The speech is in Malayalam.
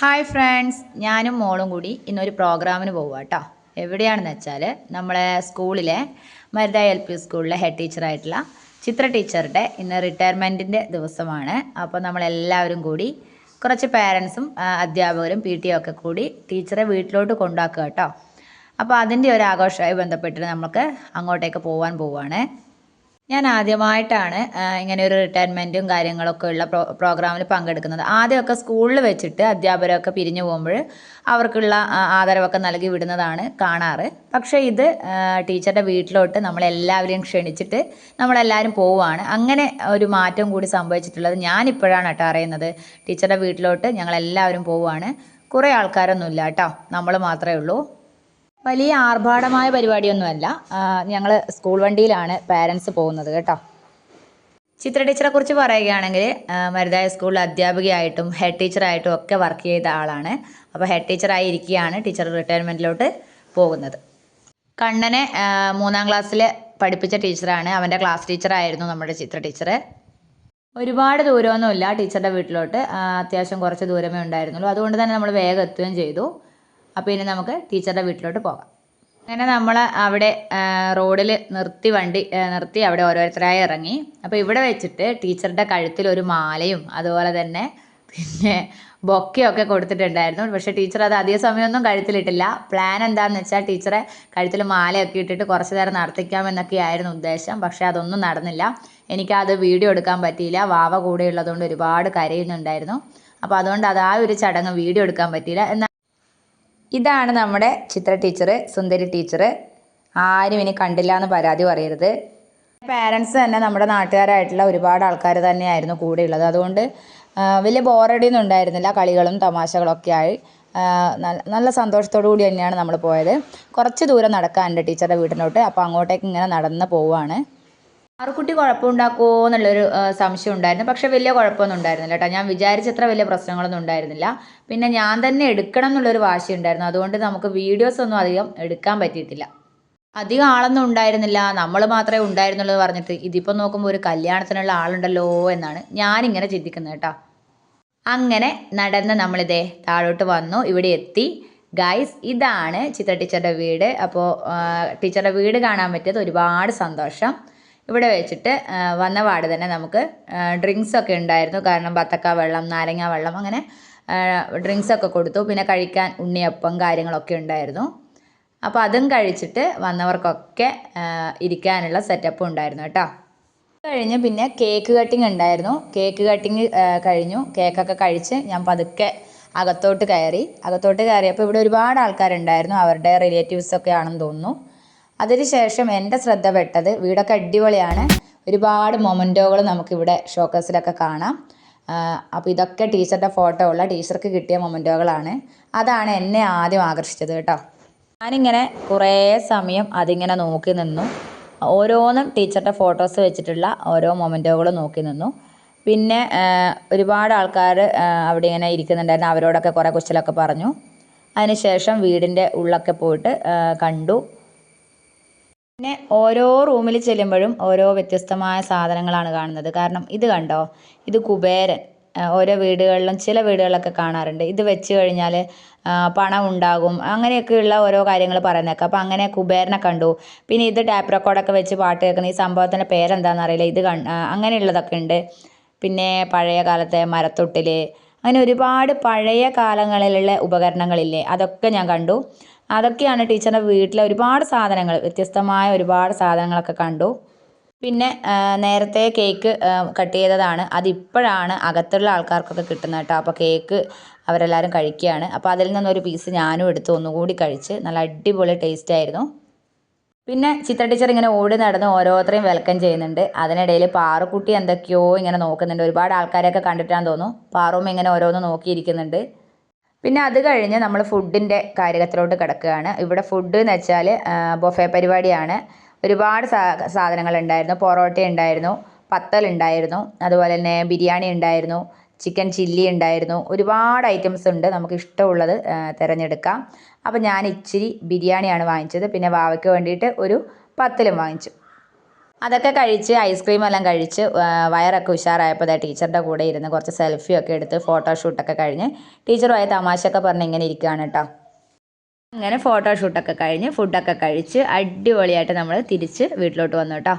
ഹായ് ഫ്രണ്ട്സ് ഞാനും മോളും കൂടി ഇന്നൊരു പ്രോഗ്രാമിന് പോവുക കേട്ടോ. എവിടെയാണെന്ന് വെച്ചാൽ നമ്മളെ സ്കൂളിലെ മരുത എൽ പി സ്കൂളിലെ ഹെഡ് ടീച്ചറായിട്ടുള്ള ചിത്ര ടീച്ചറുടെ ഇന്ന് റിട്ടയർമെന്റിന്റെ ദിവസമാണ്. അപ്പോൾ നമ്മളെല്ലാവരും കൂടി കുറച്ച് പാരൻസും അധ്യാപകരും പി ടി ഒക്കെ കൂടി ടീച്ചറെ വീട്ടിലോട്ട് കൊണ്ടാക്കുക കേട്ടോ. അപ്പോൾ അതിന്റെ ഒരു ആഘോഷമായി ബന്ധപ്പെട്ടിട്ട് നമുക്ക് അങ്ങോട്ടേക്ക് പോകാൻ പോവുകയാണ് ഞാൻ ആദ്യമായിട്ടാണ് ഇങ്ങനെ ഒരു റിട്ടയർമെന്റും കാര്യങ്ങളൊക്കെ ഉള്ള പ്രോ പ്രോഗ്രാമിൽ പങ്കെടുക്കുന്നത്. ആദ്യമൊക്കെ സ്കൂളിൽ വെച്ചിട്ട് അധ്യാപകരൊക്കെ പിരിഞ്ഞു പോകുമ്പോൾ അവർക്കുള്ള ആദരവൊക്കെ നൽകി വിടുന്നതാണ് കാണാറ്. പക്ഷേ ഇത് ടീച്ചറുടെ വീട്ടിലോട്ട് നമ്മളെല്ലാവരെയും ക്ഷണിച്ചിട്ട് നമ്മളെല്ലാവരും പോവുകയാണ്. അങ്ങനെ ഒരു മാറ്റം കൂടി സംഭവിച്ചിട്ടുള്ളത് ഞാനിപ്പോഴാണ് കേട്ടോ അറിയുന്നത്. ടീച്ചറുടെ വീട്ടിലോട്ട് ഞങ്ങളെല്ലാവരും പോവുകയാണ്. കുറേ ആൾക്കാരൊന്നുമില്ല കേട്ടോ. നമ്മൾ മാത്രമേ ഉള്ളൂ. വലിയ ആർഭാടമായ പരിപാടിയൊന്നുമല്ല. ഞങ്ങൾ സ്കൂൾ വണ്ടിയിലാണ് പാരൻസ് പോകുന്നത് കേട്ടോ. ചിത്ര ടീച്ചറെ കുറിച്ച് പറയുകയാണെങ്കിൽ മരുതായ സ്കൂളിൽ അധ്യാപികയായിട്ടും ഹെഡ് ടീച്ചറായിട്ടും ഒക്കെ വർക്ക് ചെയ്ത ആളാണ്. അപ്പോൾ ഹെഡ് ടീച്ചറായി ഇരിക്കുകയാണ് ടീച്ചർ റിട്ടയർമെന്റിലോട്ട് പോകുന്നത്. കണ്ണനെ മൂന്നാം ക്ലാസ്സിൽ പഠിപ്പിച്ച ടീച്ചറാണ് അവന്റെ ക്ലാസ് ടീച്ചറായിരുന്നു നമ്മുടെ ചിത്ര ടീച്ചർ ഒരുപാട് ദൂരമൊന്നുമില്ല ടീച്ചറുടെ വീട്ടിലോട്ട്. അത്യാവശ്യം കുറച്ച് ദൂരമേ ഉണ്ടായിരുന്നുള്ളൂ. അതുകൊണ്ട് തന്നെ നമ്മൾ വേഗം എത്തുകയും ചെയ്തു. അപ്പോൾ ഇനി നമുക്ക് ടീച്ചറുടെ വീട്ടിലോട്ട് പോകാം. അങ്ങനെ നമ്മൾ അവിടെ റോഡിൽ നിർത്തി വണ്ടി നിർത്തി അവിടെ ഓരോരുത്തരായി ഇറങ്ങി. അപ്പോൾ ഇവിടെ വെച്ചിട്ട് ടീച്ചറുടെ കഴുത്തിൽ ഒരു മാലയും അതുപോലെ തന്നെ പിന്നെ ബൊക്കെയൊക്കെ കൊടുത്തിട്ടുണ്ടായിരുന്നു. പക്ഷേ ടീച്ചർ അത് അധിക സമയമൊന്നും കഴുത്തിലിട്ടില്ല. പ്ലാൻ എന്താണെന്ന് വെച്ചാൽ ടീച്ചറെ കഴുത്തിൽ മാലയൊക്കെ ഇട്ടിട്ട് കുറച്ച് നേരം നടത്തിക്കാമെന്നൊക്കെ ആയിരുന്നു ഉദ്ദേശം. പക്ഷേ അതൊന്നും നടന്നില്ല. എനിക്ക് അത് വീഡിയോ എടുക്കാൻ പറ്റിയില്ല. വാവ കൂടെ ഉള്ളതുകൊണ്ട് ഒരുപാട് കരയുന്നുണ്ടായിരുന്നു. അപ്പോൾ അതുകൊണ്ട് അത് ആ ഒരു ചടങ്ങ് വീഡിയോ എടുക്കാൻ പറ്റിയില്ല. എന്നാൽ ഇതാണ് നമ്മുടെ ചിത്ര ടീച്ചർ സുന്ദരി ടീച്ചർ ആരും ഇനി കണ്ടില്ല എന്ന് പരാതി പറയരുത്. പാരൻസ് തന്നെ നമ്മുടെ നാട്ടുകാരായിട്ടുള്ള ഒരുപാട് ആൾക്കാർ തന്നെയായിരുന്നു കൂടെയുള്ളത്. അതുകൊണ്ട് വലിയ ബോറടിയൊന്നും ഉണ്ടായിരുന്നില്ല. കളികളും തമാശകളൊക്കെ ആയി. നല്ല- സന്തോഷത്തോടു കൂടി തന്നെയാണ് നമ്മൾ പോയത്. കുറച്ച് ദൂരം നടക്കാനുണ്ട് ടീച്ചറുടെ വീട്ടിലോട്ട്. അപ്പോൾ അങ്ങോട്ടേക്ക് ഇങ്ങനെ നടന്ന് പോവുകയാണ്. ആറുകുട്ടി കുഴപ്പമുണ്ടാക്കുമോ എന്നുള്ളൊരു സംശയം ഉണ്ടായിരുന്നു. പക്ഷെ വലിയ കുഴപ്പമൊന്നും ഉണ്ടായിരുന്നില്ല കേട്ടോ. ഞാൻ വിചാരിച്ചത്ര വലിയ പ്രശ്നങ്ങളൊന്നും ഉണ്ടായിരുന്നില്ല. പിന്നെ ഞാൻ തന്നെ എടുക്കണം എന്നുള്ളൊരു വാശി ഉണ്ടായിരുന്നു അതുകൊണ്ട് നമുക്ക് വീഡിയോസ് ഒന്നും അധികം എടുക്കാൻ പറ്റിയിട്ടില്ല. അധികം ആളൊന്നും ഉണ്ടായിരുന്നില്ല. നമ്മൾ മാത്രമേ ഉണ്ടായിരുന്നുള്ളൂ പറഞ്ഞിട്ട് ഇതിപ്പോൾ നോക്കുമ്പോൾ ഒരു കല്യാണത്തിനുള്ള ആളുണ്ടല്ലോ എന്നാണ് ഞാനിങ്ങനെ ചിന്തിക്കുന്നത് കേട്ടോ. അങ്ങനെ നടന്ന് നമ്മളിതേ താഴോട്ട് വന്നു. ഇവിടെ എത്തി. ഗൈസ് ഇതാണ് ചിത്ര ടീച്ചറുടെ വീട്. അപ്പോൾ ടീച്ചറുടെ വീട് കാണാൻ പറ്റിയത് ഒരുപാട് സന്തോഷം. ഇവിടെ വെച്ചിട്ട് വന്ന പാട് തന്നെ നമുക്ക് ഡ്രിങ്ക്സ് ഒക്കെ ഉണ്ടായിരുന്നു. കാരണം ബത്തക്ക വെള്ളം നാരങ്ങ വെള്ളം അങ്ങനെ ഡ്രിങ്ക്സ് ഒക്കെ കൊടുത്തു. പിന്നെ കഴിക്കാൻ ഉണ്ണിയപ്പം കാര്യങ്ങളൊക്കെ ഉണ്ടായിരുന്നു. അപ്പോൾ അതും കഴിച്ചിട്ട് വന്നവർക്കൊക്കെ ഇരിക്കാനുള്ള സെറ്റപ്പും ഉണ്ടായിരുന്നു കേട്ടോ. കഴിഞ്ഞ് പിന്നെ കേക്ക് കട്ടിങ് ഉണ്ടായിരുന്നു. കേക്ക് കട്ടിങ് കഴിഞ്ഞു. കേക്കൊക്കെ കഴിച്ച് ഞാൻ പതുക്കെ അകത്തോട്ട് കയറി. അകത്തോട്ട് കയറിയപ്പോൾ ഇവിടെ ഒരുപാട് ആൾക്കാരുണ്ടായിരുന്നു. അവരുടെ റിലേറ്റീവ്സൊക്കെ ആണെന്ന് തോന്നുന്നു. അതിനുശേഷം എന്റെ ശ്രദ്ധ പെട്ടത് വീടൊക്കെ അടിപൊളിയാണ്. ഒരുപാട് മൊമന്റോകൾ നമുക്കിവിടെ ഷോക്കേസിലൊക്കെ കാണാം. അപ്പോൾ ഇതൊക്കെ ടീച്ചറുടെ ഫോട്ടോ ഉള്ള ടീച്ചർക്ക് കിട്ടിയ മൊമന്റോകളാണ്. അതാണ് എന്നെ ആദ്യം ആകർഷിച്ചത് കേട്ടോ. ഞാനിങ്ങനെ കുറേ സമയം അതിങ്ങനെ നോക്കി നിന്നു. ഓരോന്നും ടീച്ചറുടെ ഫോട്ടോസ് വെച്ചിട്ടുള്ള ഓരോ മൊമെന്റുകൾ നോക്കി നിന്നു. പിന്നെ ഒരുപാട് ആൾക്കാർ അവിടെ ഇങ്ങനെ ഇരിക്കുന്നുണ്ടായിരുന്നു. അവരോടൊക്കെ കുറേ കുശലൊക്കെ പറഞ്ഞു. അതിനുശേഷം വീടിന്റെ ഉള്ളൊക്കെ പോയിട്ട് കണ്ടു. പിന്നെ ഓരോ റൂമിൽ ചെല്ലുമ്പോഴും ഓരോ വ്യത്യസ്തമായ സാധനങ്ങളാണ് കാണുന്നത്. കാരണം ഇത് കണ്ടോ? ഇത് കുബേരൻ. ഓരോ വീടുകളിലും ചില വീടുകളിലൊക്കെ കാണാറുണ്ട്. ഇത് വെച്ച് കഴിഞ്ഞാൽ പണം ഉണ്ടാകും. അങ്ങനെയൊക്കെയുള്ള ഓരോ കാര്യങ്ങൾ പറയുന്നേക്കാം അപ്പോൾ അങ്ങനെ കുബേരനെ കണ്ടു. പിന്നെ ഇത് ടാപ്പ് റെക്കോർഡൊക്കെ വെച്ച് പാട്ട് കേൾക്കുന്ന ഈ സംഭവത്തിന്റെ പേരെന്താണെന്ന് അറിയില്ല. ഇത് ആ, അങ്ങനെയുള്ളതൊക്കെ ഉണ്ട്. പിന്നെ പഴയ കാലത്തെ മരത്തൊട്ടിൽ അങ്ങനെ ഒരുപാട് പഴയ കാലങ്ങളിലുള്ള ഉപകരണങ്ങളില്ലേ? അതൊക്കെ ഞാൻ കണ്ടു. അതൊക്കെയാണ് ടീച്ചറിന്റെ വീട്ടിലെ ഒരുപാട് സാധനങ്ങൾ. വ്യത്യസ്തമായ ഒരുപാട് സാധനങ്ങളൊക്കെ കണ്ടു. പിന്നെ നേരത്തെ കേക്ക് കട്ട് ചെയ്തതാണ്. അതിപ്പോഴാണ് അകത്തുള്ള ആൾക്കാർക്കൊക്കെ കിട്ടുന്നത് കേട്ടോ. അപ്പോൾ കേക്ക് അവരെല്ലാവരും കഴിക്കുകയാണ്. അപ്പോൾ അതിൽ നിന്നൊരു പീസ് ഞാനും എടുത്ത്. ഒന്നുകൂടി കഴിച്ച് നല്ല അടിപൊളി ടേസ്റ്റ് ആയിരുന്നു. പിന്നെ ചിത്ര ടീച്ചർ ഇങ്ങനെ ഓടി നടന്ന് ഓരോരുത്തരെയും വെൽക്കം ചെയ്യുന്നുണ്ട്. അതിനിടയിൽ പാറുക്കുട്ടി എന്തൊക്കെയോ ഇങ്ങനെ നോക്കുന്നുണ്ട്. ഒരുപാട് ആൾക്കാരെയൊക്കെ കണ്ടിട്ടാന്ന് തോന്നുന്നു. പാറും ഇങ്ങനെ ഓരോന്ന് നോക്കിയിരിക്കുന്നുണ്ട്. പിന്നെ അത് കഴിഞ്ഞ് നമ്മൾ ഫുഡിന്റെ കാര്യത്തിലോട്ട് കിടക്കുകയാണ്. ഇവിടെ ഫുഡ് എന്ന് വെച്ചാൽ ബൊഫെ പരിപാടിയാണ്. ഒരുപാട് സാധനങ്ങൾ ഉണ്ടായിരുന്നു പൊറോട്ട ഉണ്ടായിരുന്നു പത്തൽ ഉണ്ടായിരുന്നു അതുപോലെ തന്നെ ബിരിയാണി ഉണ്ടായിരുന്നു ചിക്കൻ ചില്ലി ഉണ്ടായിരുന്നു. ഒരുപാട് ഐറ്റംസ് ഉണ്ട് നമുക്ക് ഇഷ്ടമുള്ളത് തിരഞ്ഞെടുക്കാം. അപ്പോൾ ഞാൻ ഇച്ചിരി ബിരിയാണിയാണ് വാങ്ങിച്ചത്. പിന്നെ വാവയ്ക്ക് വേണ്ടിയിട്ട് ഒരു പത്തലും വാങ്ങിച്ചു. അതൊക്കെ കഴിച്ച് ഐസ്ക്രീം എല്ലാം കഴിച്ച് വയറൊക്കെ ഉഷാറായപ്പോൾ ദേ ടീച്ചറുടെ കൂടെ ഇരുന്ന് കുറച്ച് സെൽഫിയൊക്കെ എടുത്ത് ഫോട്ടോഷൂട്ടൊക്കെ കഴിഞ്ഞ് ടീച്ചറുമായി തമാശയൊക്കെ പറഞ്ഞ് ഇങ്ങനെ ഇരിക്കുകയാണ് കേട്ടോ അങ്ങനെ ഫോട്ടോഷൂട്ടൊക്കെ കഴിഞ്ഞ് ഫുഡൊക്കെ കഴിച്ച് അടിപൊളിയായിട്ട് നമ്മൾ തിരിച്ച് വീട്ടിലോട്ട് വന്നു കേട്ടോ